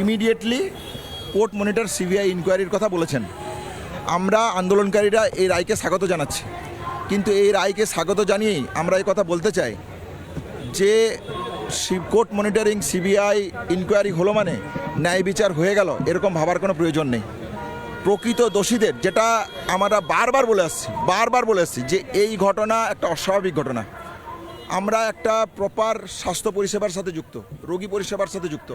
Immediately court monitor CBI ইনকোয়ারির কথা বলেছেন। আমরা আন্দোলনকারীরা এই রায়কে স্বাগত জানাচ্ছি। কিন্তু এই রায়কে স্বাগত জানিয়েই আমরা এই কথা বলতে চাই যে কোর্ট মনিটরিং সিবিআই ইনকোয়ারি হলো মানে ন্যায় বিচার হয়ে গেল, এরকম ভাবার কোনো প্রয়োজন নেই। প্রকৃত দোষীদের যেটা আমরা বারবার বলে আসছি, বারবার বলে আসছি যে এই ঘটনা একটা অস্বাভাবিক ঘটনা। আমরা একটা প্রপার স্বাস্থ্য পরিষেবার সাথে যুক্ত, রোগী পরিষেবার সাথে যুক্ত।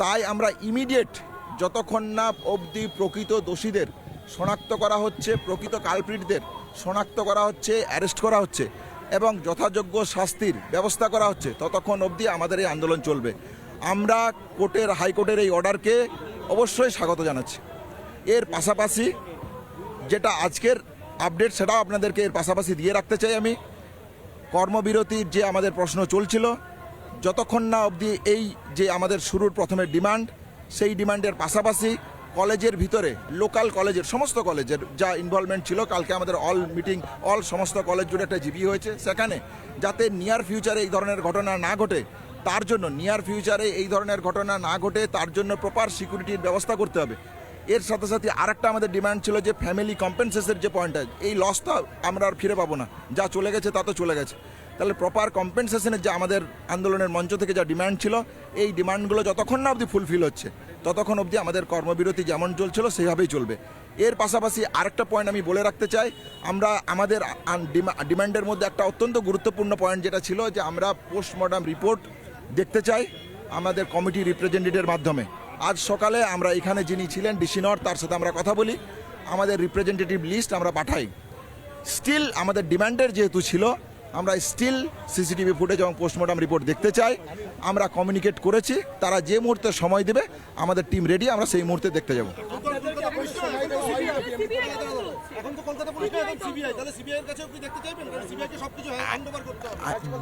তাই আমরা ইমিডিয়েট যতক্ষণ না অবধি প্রকৃত দোষীদের শনাক্ত করা হচ্ছে, প্রকৃত কালপ্রিটদের শনাক্ত করা হচ্ছে অ্যারেস্ট করা হচ্ছে এবং যথাযোগ্য শাস্তির ব্যবস্থা করা হচ্ছে, ততক্ষণ অবধি আমাদের এই আন্দোলন চলবে। আমরা কোর্টের, হাইকোর্টের এই অর্ডারকে অবশ্যই স্বাগত জানাচ্ছি। এর পাশাপাশি যেটা আজকের আপডেট সেটাও আপনাদেরকে এর পাশাপাশি দিয়ে রাখতে চাই আমি। কর্মবিরতির যে আমাদের প্রশ্ন চলছিল যতক্ষণ না অবধি এই যে আমাদের শুরুর প্রথমে ডিমান্ড, সেই ডিমান্ডের পাশাপাশি কলেজের ভিতরে, লোকাল কলেজের, সমস্ত কলেজের যা ইনভলভমেন্ট ছিল, কালকে আমাদের অল মিটিং অল সমস্ত কলেজ জুড়ে একটা জিবি হয়েছে। সেখানে যাতে নিয়ার ফিউচারে এই ধরনের ঘটনা না ঘটে, তার জন্য নিয়ার ফিউচারে এই ধরনের ঘটনা না ঘটে, তার জন্য প্রপার সিকিউরিটির ব্যবস্থা করতে হবে। এর সাথে সাথে আরেকটা আমাদের ডিমান্ড ছিল যে ফ্যামিলি কম্পেনসেসের যে পয়েন্টটা এই লসটা আমরা আর ফিরে পাবো না। যা চলে গেছে তা তো চলে গেছে। তাহলে প্রপার কম্পেনসেশনের যে আমাদের আন্দোলনের মঞ্চ থেকে যা ডিমান্ড ছিল, এই ডিমান্ডগুলো যতক্ষণ না অবধি ফুলফিল হচ্ছে, ততক্ষণ অবধি আমাদের কর্মবিরতি যেমন চলছিল, সেইভাবেই চলবে। এর পাশাপাশি আরেকটা পয়েন্ট আমি বলে রাখতে চাই, আমরা আমাদের ডিমান্ডের মধ্যে একটা অত্যন্ত গুরুত্বপূর্ণ পয়েন্ট যেটা ছিল যে আমরা পোস্টমর্টম রিপোর্ট দেখতে চাই আমাদের কমিটি রিপ্রেজেন্টেটিভের মাধ্যমে। আজ সকালে আমরা এখানে যিনি ছিলেন ডিসিনর তার সাথে আমরা কথা বলি, আমাদের রিপ্রেজেন্টেটিভ লিস্ট আমরা পাঠাই। স্টিল আমাদের ডিমান্ডের যেহেতু ছিল আমরা স্টিল সিসিটিভি ফুটেজ এবং পোস্টমর্টম রিপোর্ট দেখতে চাই। আমরা কমিউনিকেট করেছি, তারা যে মুহূর্তে সময় দেবে, আমাদের টিম রেডি আমরা সেই মুহূর্তে দেখতে যাব।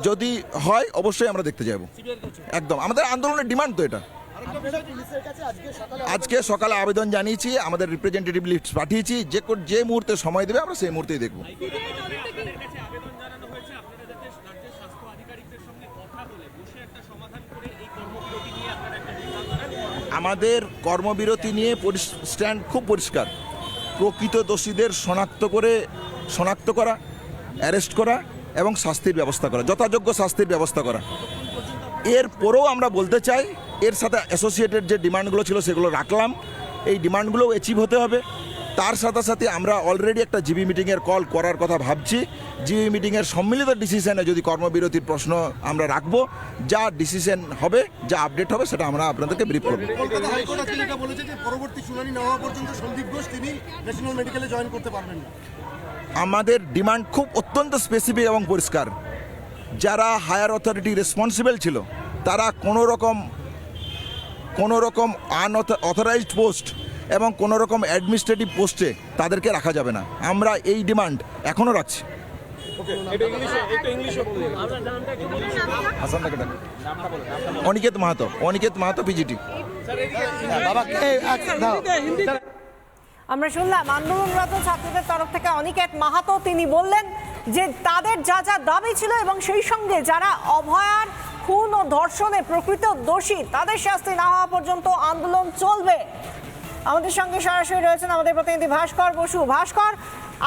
যদি হয়, অবশ্যই আমরা দেখতে যাব। একদম, আমাদের আন্দোলনের ডিমান্ড তো এটা। আজকে সকালে আবেদন জানিয়েছি, আমাদের রিপ্রেজেন্টেটিভ লিস্ট পাঠিয়েছি যে মুহূর্তে সময় দেবে, আমরা সেই মুহূর্তেই দেখব আপনাদের কাছে আবেদন জানানো হয়েছে আপনারা যাতে রাজ্যের স্বাস্থ্য আধিকারিকদের সঙ্গে কথা বলে বসে একটা সমাধান করে এই কর্মবিরতি নিয়ে আপনারা একটা সিদ্ধান্ত নেন আমাদের কর্মবিরতি নিয়ে স্ট্যান্ড খুব পরিষ্কার। প্রকৃত দোষীদের শনাক্ত করে, শনাক্ত করা অ্যারেস্ট করা এবং শাস্তির ব্যবস্থা করা, যথাযোগ্য শাস্তির ব্যবস্থা করা। এরপরেও আমরা বলতে চাই, এর সাথে অ্যাসোসিয়েটেড যে ডিমান্ডগুলো ছিল সেগুলো রাখলাম। এই ডিমান্ডগুলোও অ্যাচিভ হতে হবে। তার সাথে সাথে আমরা অলরেডি একটা জিবি মিটিংয়ের কল করার কথা ভাবছি। জিবি মিটিংয়ের সম্মিলিত ডিসিশনে যদি কর্মবিরতির প্রশ্ন আমরা রাখব যা ডিসিশন হবে যা আপডেট হবে সেটা আমরা আপনাদেরকে ব্রিফ করব। কলকাতা হাইকোর্ট আজকে যেটা বলেছে যে পরবর্তী শুনানি না হওয়া পর্যন্ত সন্দীপ ঘোষ তিনি ন্যাশনাল মেডিকেলে জয়েন করতে পারবেন না। আমাদের ডিমান্ড খুব অত্যন্ত স্পেসিফিক এবং পরিষ্কার। যারা হায়ার অথরিটি রেসপন্সিবল ছিল তারা কোনো রকম কোনো রকম আনঅথরাইজড পোস্ট এবং কোনো রকম অ্যাডমিনিস্ট্রেটিভ পোস্টে তাদেরকে রাখা যাবে না। আমরা এই ডিমান্ড এখনও রাখছি। অনিকেত মাহাতো অনিকেত মাহাতো পিজিটি আমরা শুনলাম, আন্দোলনরত ছাত্রদের তরফ থেকে অনিকেত মাহাতো তিনি বললেন যে তাদের যা যা দাবি ছিল এবং সেই সঙ্গে যারা অভয়ার খুন ও ধর্ষণে প্রকৃত দোষী, তাদের শাস্তি না হওয়া পর্যন্ত আন্দোলন চলবে। আমাদের সঙ্গে সরাসরি রয়েছেন আমাদের প্রতিনিধি ভাস্কর বসু। ভাস্কর,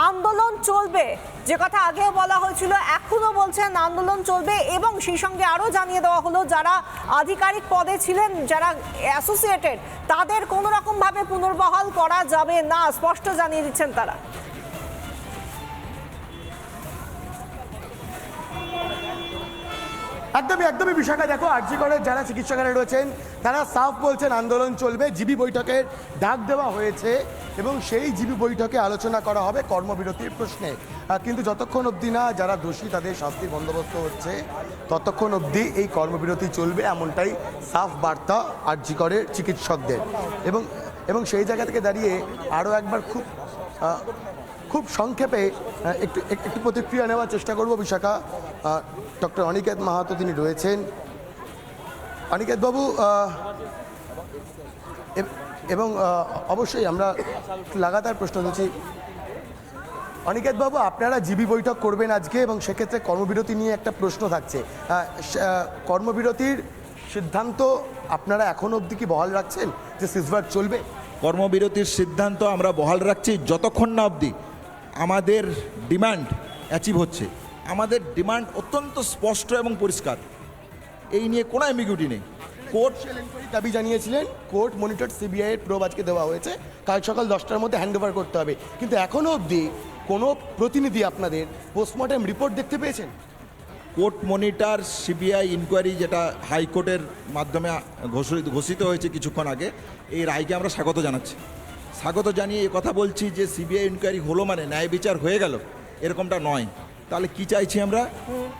আন্দোলন চলবে। যে কথা আগেও বলা হয়েছিল এখনও বলছেন আন্দোলন চলবে এবং সেই সঙ্গে আরও জানিয়ে দেওয়া হলো, যারা আধিকারিক পদে ছিলেন, যারা অ্যাসোসিয়েটেড তাদের কোনো রকমভাবে পুনর্বহাল করা যাবে না, স্পষ্ট জানিয়ে দিচ্ছেন তারা। একদমই একদমই বিষয়টা দেখো, আরজি করের যারা চিকিৎসকেরা রয়েছেন, তারা সাফ বলছেন আন্দোলন চলবে। জিবি বৈঠকের ডাক দেওয়া হয়েছে এবং সেই জিবি বৈঠকে আলোচনা করা হবে কর্মবিরতির প্রশ্নে। কিন্তু যতক্ষণ অবধি না যারা দোষী, তাদের শাস্তির বন্দোবস্ত হচ্ছে, ততক্ষণ অবধি এই কর্মবিরতি চলবে এমনটাই সাফ বার্তা আরজি করের চিকিৎসকদের। এবং এবং সেই জায়গা থেকে দাঁড়িয়ে আরও একবার খুব খুব সংক্ষেপে একটু এক- একটু প্রতিক্রিয়া নেওয়ার চেষ্টা করব বিশাখা। ডক্টর অনিকেত মাহাতো তিনি রয়েছেন। অনিকেত বাবু এবং অবশ্যই আমরা লাগাতার প্রশ্ন তুলছি। অনিকেত বাবু, আপনারা জিবি বৈঠক করবেন আজকে এবং সেক্ষেত্রে কর্মবিরতি নিয়ে একটা প্রশ্ন থাকছে। কর্মবিরতির সিদ্ধান্ত আপনারা এখনও অবধি কি বহাল রাখছেন যে সিজওয়ার চলবে? কর্মবিরতির সিদ্ধান্ত আমরা বহাল রাখছি যতক্ষণ না অবধি। আমাদের ডিমান্ড অ্যাচিভ হচ্ছে। আমাদের ডিমান্ড অত্যন্ত স্পষ্ট এবং পরিষ্কার। এই নিয়ে কোনো অ্যাম্বিগুইটি নেই। কোর্ট দাবি জানিয়েছিলেন কোর্ট মনিটর সিবিআই এর প্রোব আজকে দেওয়া হয়েছে। কাল সকাল দশটার মধ্যে হ্যান্ড ওভার করতে হবে। কিন্তু এখনও অবধি কোনো প্রতিনিধি আপনাদের পোস্টমর্টেম রিপোর্ট দেখতে পেয়েছেন? কোর্ট মনিটর সিবিআই ইনকোয়ারি যেটা হাইকোর্টের মাধ্যমে ঘোষিত ঘোষিত হয়েছে কিছুক্ষণ আগে এই রায়কে আমরা স্বাগত জানাচ্ছি। স্বাগত জানিয়ে এ কথা বলছি যে সিবিআই ইনকোয়ারি হলো মানে ন্যায় বিচার হয়ে গেল এরকমটা নয়। তাহলে কি চাইছি আমরা?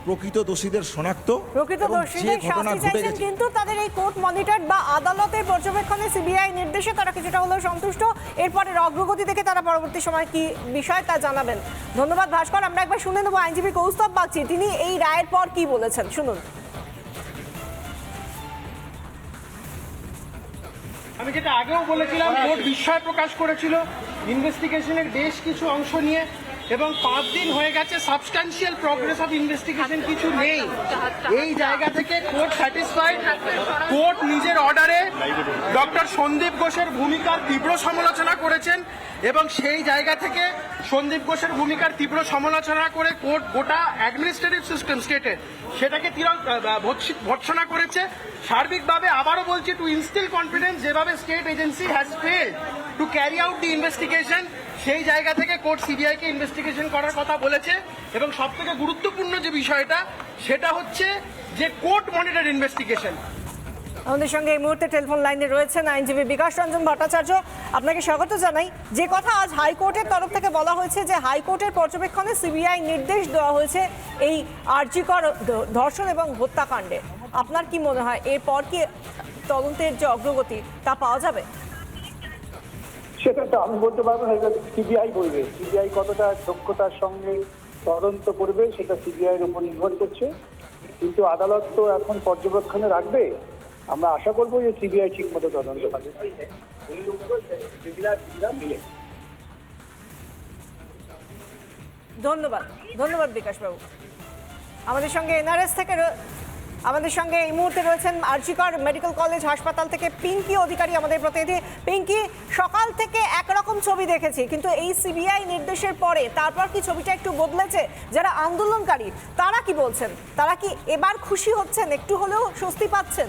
প্রকৃত দোষীদের শনাক্ত প্রকৃত দোষীদের শাস্তি চাইছেন কিন্তু তাদের এই কোর্ট মনিটর বা আদালতের পর্যবেক্ষণে সিবিআই নির্দেশে তারা কিছুটা হলেও সন্তুষ্ট। এরপরের অগ্রগতি দেখে তারা পরবর্তী সময় কি বিষয় তা জানাবেন। ধন্যবাদ ভাস্কর আমরা একবার শুনে নেব আইনজীবী কৌস্তব বাগচি তিনি এই রায়ের পর কি বলেছেন? শুনুন। আমি যেটা আগেও বলেছিলাম কোর্ট বিস্ময় প্রকাশ করেছিল। ইনভেস্টিগেশনের বেশ কিছু অংশ নিয়ে এবং পাঁচ দিন হয়ে গেছে সাবস্টান্সিয়াল প্রগ্রেস অফ ইনভেস্টিগেশন কিছু নেই। এই জায়গা থেকে কোর্ট স্যাটিসফাইড কোর্ট নিজের অর্ডারে ডক্টর সন্দীপ ঘোষের ভূমিকার তীব্র সমালোচনা করেছেন এবং সেই জায়গা থেকে সন্দীপ ঘোষের ভূমিকার তীব্র সমালোচনা করে কোর্ট গোটা অ্যাডমিনিস্ট্রেটিভ সিস্টেম স্টেটের সেটাকে ভৎসনা করেছে। সার্বিকভাবে আবারও বলছি টু ইনস্টিল কনফিডেন্স যেভাবে state agency has fail to carry out the investigation সেই জায়গা থেকে কোর্ট সিবিআইকে ইনভেস্টিগেশন করার কথা বলেছে এবং সব থেকে গুরুত্বপূর্ণ যে বিষয়টা, সেটা হচ্ছে যে কোর্ট মনিটর ইনভেস্টিগেশন আমাদের সঙ্গে এই মুহূর্তে টেলিফোন লাইনে রয়েছেন আইনজীবী বিকাশ রঞ্জন ভট্টাচার্য। আপনাকে স্বাগত জানাই। যে কথা আজ হাইকোর্টের তরফ থেকে বলা হয়েছে যে হাইকোর্টের পর্যবেক্ষণে সিবিআই নির্দেশ দেওয়া হয়েছে এই আর্জিকর ধর্ষণ এবং হত্যাকাণ্ডে। আপনার কি মনে হয়, এরপর কি তদন্তের যে অগ্রগতি, তা পাওয়া যাবে? সেটা তো আমি বলতে পারব না সিবিআই বলবে। সিবিআই কতটা দক্ষতার সঙ্গে তদন্ত করবে, সেটা সিবিআই এর উপর নির্ভর করছে। কিন্তু আদালত তো এখন পর্যবেক্ষণে রাখবে। আমরা আশা করব যে সিবিআই ঠিক মতো তদন্ত করবে। ধন্যবাদ। ধন্যবাদ বিকাশবাবু। আমাদের সঙ্গে এনআরএস থেকে আমাদের সঙ্গে এই মুহূর্তে রয়েছেন আরজিকর মেডিকেল কলেজ হাসপাতাল থেকে পিঙ্কি অধিকারী আমাদের প্রতিনিধি। পিঙ্কি, সকাল থেকে একরকম ছবি দেখেছি, কিন্তু এই সিবিআই নির্দেশের পরে তারপর কি ছবিটা একটু বদলেছে? যারা আন্দোলনকারী, তারা কি বলছেন? তারা কি এবার খুশি হচ্ছেন? একটু হলেও স্বস্তি পাচ্ছেন?